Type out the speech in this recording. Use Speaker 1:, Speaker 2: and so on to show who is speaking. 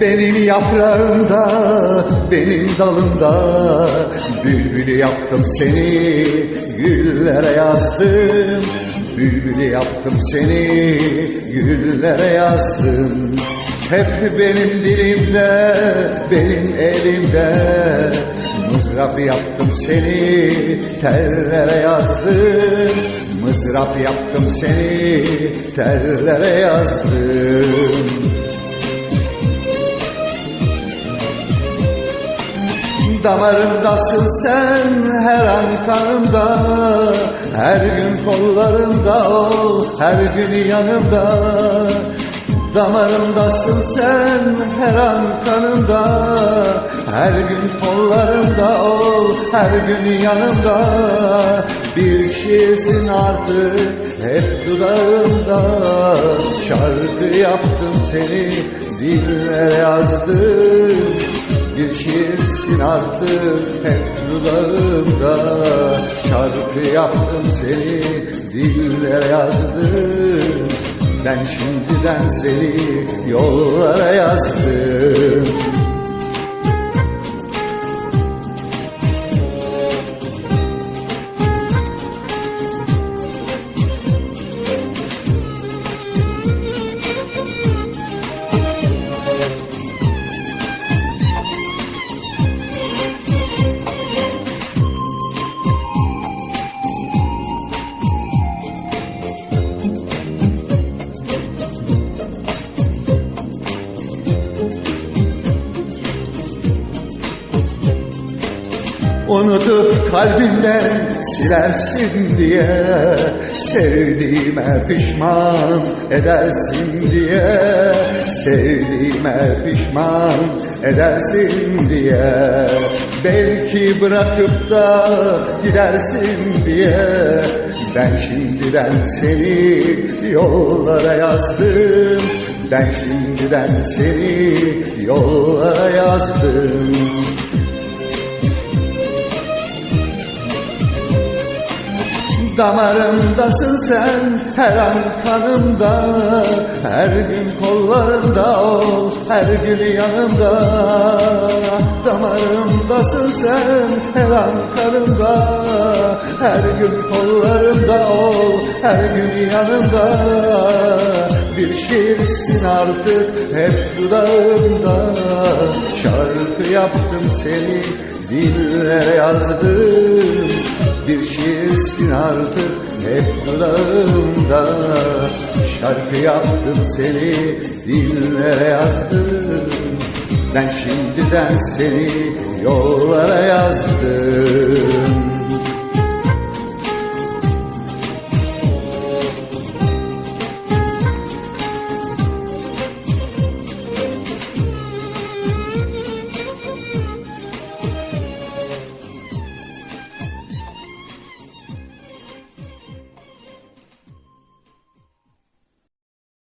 Speaker 1: Benim yaprağımda, benim dalımda Bülbülü yaptım seni, güllere yazdım Bülbülü yaptım seni, güllere yazdım Hep benim dilimde, benim elimde Mızrap yaptım seni, tellere yazdım Mızrap yaptım seni, tellere yazdım Damarımdasın sen her an kanımda Her gün kollarımda ol her gün yanımda. Damarımdasın sen her an kanımda. Her gün kollarımda ol her gün yanımda. Bir şiirsin artık hep dudağımda. Şarkı yaptım seni dillere yazdım şiirsin artık hep dudağımda. Şarkı yaptım seni dillere yazdım. Ben şimdiden seni yollara yazdım Unutup kalbimden silersin diye Sevdiğime pişman edersin diye Sevdiğime pişman edersin diye. Belki bırakıp da gidersin diye Ben şimdiden seni yollara yazdım. Ben şimdiden seni yollara yazdım Damarımdasın sen her an kanımda. Her gün kollarımda ol her gün yanımda. Damarımdasın sen her an kanımda. Her gün kollarımda ol her gün yanımda. Bir şiirsin artık hep dudağımda. Şarkı yaptım seni dillere yazdım bir şiirsin artık hep dudağımda Şarkı yaptım seni dillere yazdım. Ben şimdiden seni yollara yazdım